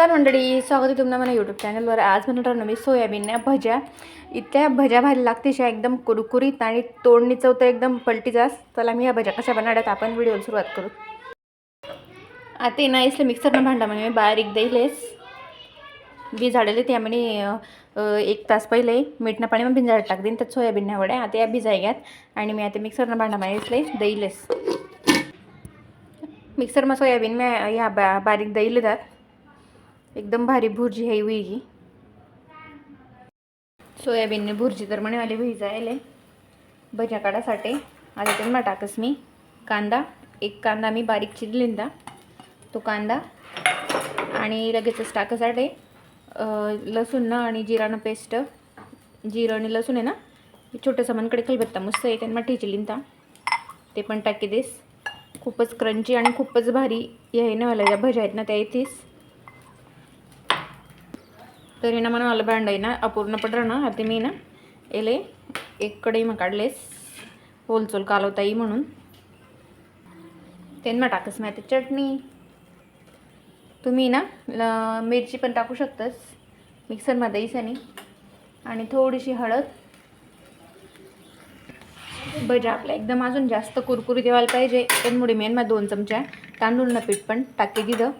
नमस्कार मंडळी स्वागत आहे तुम्हाला मला यूट्यूब चॅनलवर आज म्हणणार मी सोयाबीनच्या भज्या. इतक्या भज्या भारी लागते शा एकदम कुरकुरीत आणि तोडणी चव तर एकदम जास. चला मी या भज्या कशा बनाड्यात आपण व्हिडिओला सुरुवात करू. आता ना इसलं मिक्सरनं भांडा म्हणजे मी बारीक देईलेस बी झाडेले ते आम्ही एक तास पहिले मीठनं पाणी मग भिंजाड टाक देईन त्यात सोयाबीन वड्या आता या भिजाय घ्यात. आणि मी आता मिक्सरनं भांडा मागितले देईलेस मिक्सरमा सोयाबीन मी ह्या बा बारीक देईल जात एकदम भारी भुर्जी आहे हुई सोयाबीनने भुर्जी तर म्हणे वाली भज्या काढासाठी आता त्यांना टाकस मी. कांदा एक कांदा मी बारीक चिरलिंदा तो कांदा आणि लगेचच टाकासाठी लसूण ना आणि जिरानं पेस्ट जिरं आणि लसूण आहे ना छोटं सामानकडे खलबत्ता मस्त आहे त्यांना ठेचलिंता ते पण टाकी देस. खूपच क्रंची आणि खूपच भारी हे ना मला ज्या भज्या आहेत ना त्या येतीस. तरी ना मला मला भांड आहे ना अपूर्ण ना आता मी ना येले एक कढई मग काढलेस होलचोल कालवता येई म्हणून त्यांना टाकस माहिती चटणी. तुम्ही ना ल- मिरची पण टाकू शकतस मिक्सरमध्ये सनी आणि थोडीशी हळद. भजा आपल्या एकदम अजून जास्त कुरकुरी द्यायला पाहिजे. त्यामुळे मेन दोन चमच्या तांदूळ पीठ पण टाके दिलं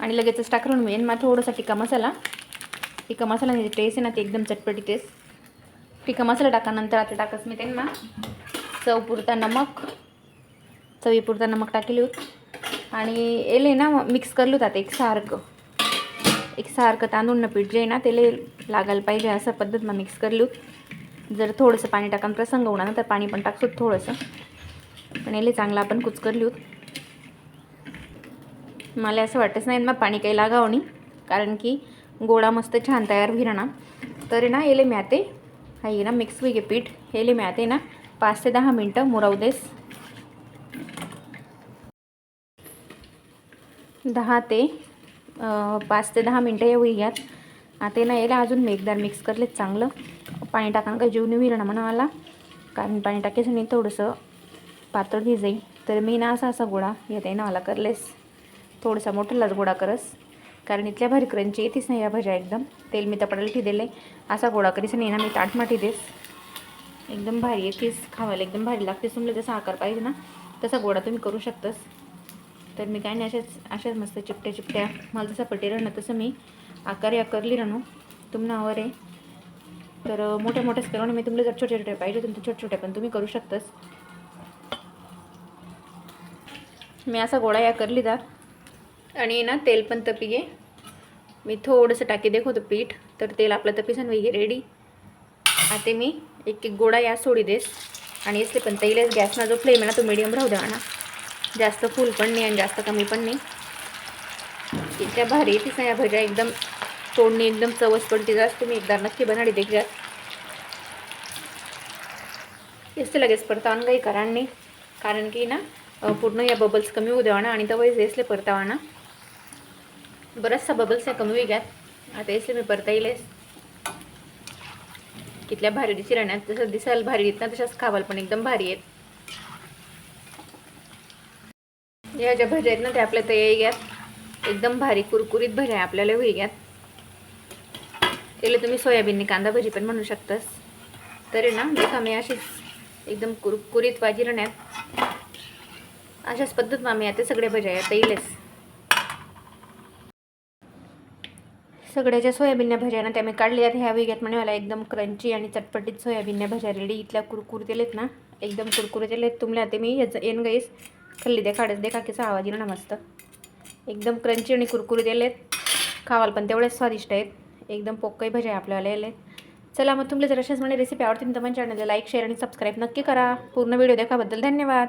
आणि लगेचच टाकून मेन मा थोडासा टिका मसाला. टिक्का मसाला टेस्ट आहे ना ते एकदम चटपटी टेस्ट टिक्का मसाला टाकानंतर आता टाकस मी त्यांना चवपुरता नमक. चवीपुरता नमक टाकेल होत. आणि एले ना मिक्स करलो होतात एक सारखं. एक सारखं तांदूळ पीठ जे आहे ना ते लागायला पाहिजे असं पद्धत मग मिक्स करली होत. जर थोडंसं पाणी टाकान प्रसंग होणार ना तर पाणी पण टाकतो थोडंसं. पण याला चांगलं आपण कुचकरली होत. मला असं वाटतच नाही मग पाणी काही लागावं नाही. कारण की गोळा मस्त छान तयार होईल ना तर ना येले म्याते. हा ना मिक्स होई पीठ. हेले म्याते ना पाच ते दहा मिनटं मुराव देस. दहा ते पाच ते दहा मिनटं हे होई घ्यात आता ना याला अजून मेघदार मिक्स करले चांगलं. पाणी टाकानं काही जीव नाही ना म्हणा मला कारण पाणी टाकायचं नाही थोडंसं पातळ भिजाई. तर मी ना असा असा गोळा येते ना मला करलेस. थोडासा मोठालाच गोळा करस. कारण इथल्या भारी क्रंची येतेच नाही या भाज्या एकदम. तेल मी तपडायला ठेवलेलं आहे. असा गोळा करीस नाही ना मी ताटमाठी देस एकदम भारी येतेस खावायला एकदम भारी लागते. तुमला जसा आकार पाहिजे ना तसा गोळा तुम्ही करू शकतास. तर मी काय नाही अशाच अशाच मस्त चिपट्या चिपट्या मला जसा पटे राहणं तसं मी आकार या करली राहणं. तुम्हाला आवर आहे. तर मोठ्या मोठ्याच करून मी तुम्हाला जर छोटे छोटे पाहिजे तुमच्या छोट्या छोट्या पण तुम्ही करू शकतास. मी असा गोळा या करली जा आणि ना तेल पण तपी घे मी थोडंसं टाकी दाखवतो पीठ तर तेल आपलं तपीसन वगैरे रेडी आता मी एक एक गोळा या सोडी देस. आणि इसले पण तेलच गॅसना जो फ्लेम आहे ना तो मिडियम राहू द्या ना. जास्त फुल पण नाही आणि जास्त कमी पण नाही. इतक्या भारी येतेच ना या भज्या एकदम तोडणी एकदम चवच पडते जास्त तुम्ही एकदा नक्की बनाडी देखील येते लगेच परतावून काही कारण नाही. कारण की ना पूर्ण या बबल्स कमी होऊ द्यावा ना आणि तर वैस इसले परतावा ना. बराचसा बबल्स आहे कमी होई घ्यात आता इसले मी परता येईलेस कितल्या भारी दिसी राहण्यात जसं दिसायला भारी येत ना तशाच खावाल पण एकदम भारी आहेत. या ज्या भज्या आहेत ना त्या आपल्या तयारी घ्यात एकदम भारी कुरकुरीत भज्या आहे आपल्याला होई घ्यात त्याला तुम्ही सोयाबीननी कांदा भजी पण म्हणू शकतास. तरी ना देखा मी अशीच. एकदम कुरकुरीत वाजी राहण्यात अशाच पद्धत आम्ही आता सगळ्या भज्या आता येईलच सगळ्याच्या सोयाबीनने भज्या ना त्या मी काढल्या आहेत. ह्या वेगळ्यात म्हणे मला एकदम क्रंची आणि चटपटीत सोयाबीनने भज्या रेडी इथल्या कुरकुरीत आहेत ना एकदम कुरकुरीत आहेत तुम्हाला ते मी याचं येन गाईस खाल्ली द्या काढच देखा काकीचा आवाज येणार ना मस्त. एकदम क्रंची आणि कुरकुरीत आहेत खावाल पण तेवढ्याच स्वादिष्ट आहेत. एकदम पोकई भज्या आपल्याला यायला चला मग तुमले जर अशाच म्हणे रेसिपी आवडतील तर माझ्या चॅनलला लाईक शेअर आणि सबस्क्राईब नक्की करा. पूर्ण व्हिडिओ देखाबद्दल धन्यवाद.